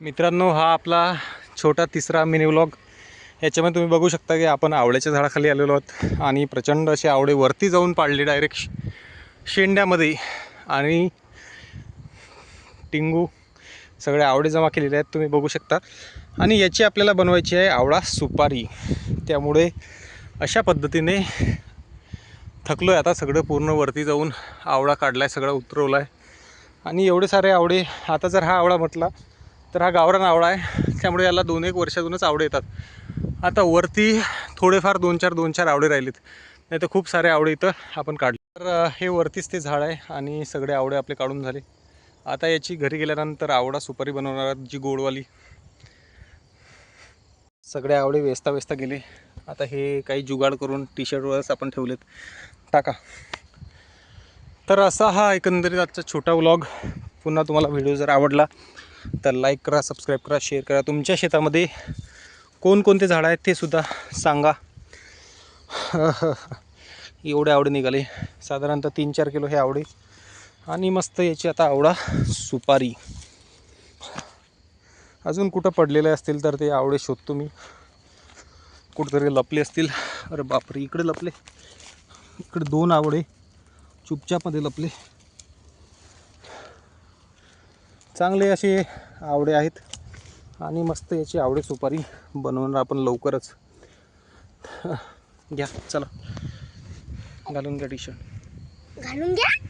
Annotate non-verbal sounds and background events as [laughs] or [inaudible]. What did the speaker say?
मित्रांनो हा आपला छोटा तिसरा मिनी व्लॉग याच्यामध्ये तुम्ही बघू शकता की आपण आवळ्याच्या झाडाखाली आलेलो आहोत आणि प्रचंड असे आवळे वरती जाऊन पाडले डायरेक्ट शेंड्यामध्ये. आणि टिंगू सगळे आवडे जमा केलेले आहेत तुम्ही बघू शकता. आणि याची आपल्याला बनवायची आहे आवळा सुपारी. त्यामुळे अशा पद्धतीने थकलो आहे आता सगळं पूर्ण वरती जाऊन आवळा काढला आहे सगळं उतरवलं आहे आणि एवढे सारे आवडे आता जर हा आवळा म्हटला तर हा गावरान आवळा आहे. त्यामुळे याला दोन एक वर्षातूनच आवडे येतात. आता वरती थोडेफार दोन चार दोन चार आवडे राहिलेत. नाही तर खूप सारे आवडे इथं आपण काढले. तर हे वरतीच ते झाड आहे आणि सगळे आवडे आपले काढून झाले. आता याची घरी गेल्यानंतर आवडा सुपारी बनवणार जी गोडवाली. सगळे आवडे वेचता वेचता गेले. आता हे काही जुगाड करून टी शर्टवरच आपण ठेवलेत. टाका. तर असा हा एकंदरीत आजचा छोटा व्लॉग पुन्हा तुम्हाला व्हिडिओ जर आवडला तर लाईक करा सबस्क्राईब करा शेअर करा. तुमच्या शेतामध्ये कोणकोणते झाडं आहेत ते सुद्धा सांगा. [laughs] एवढे आवडे निघाले. साधारणतः तीन चार किलो हे आवडे. आणि मस्त याची आता आवडा सुपारी. अजून कुठं पडलेले असतील तर ते आवडे शोधतो मी. कुठंतरी लपले असतील. अरे बापरे इकडे लपले. इकडे दोन आवडे. चुपचापमध्ये लपले. चांगले असे आवडे आहेत आणि मस्त याची आवडे सुपारी बनवणार आपण लवकरच. [laughs] घ्या चला. घालून घ्या टी शर्ट घालून घ्या.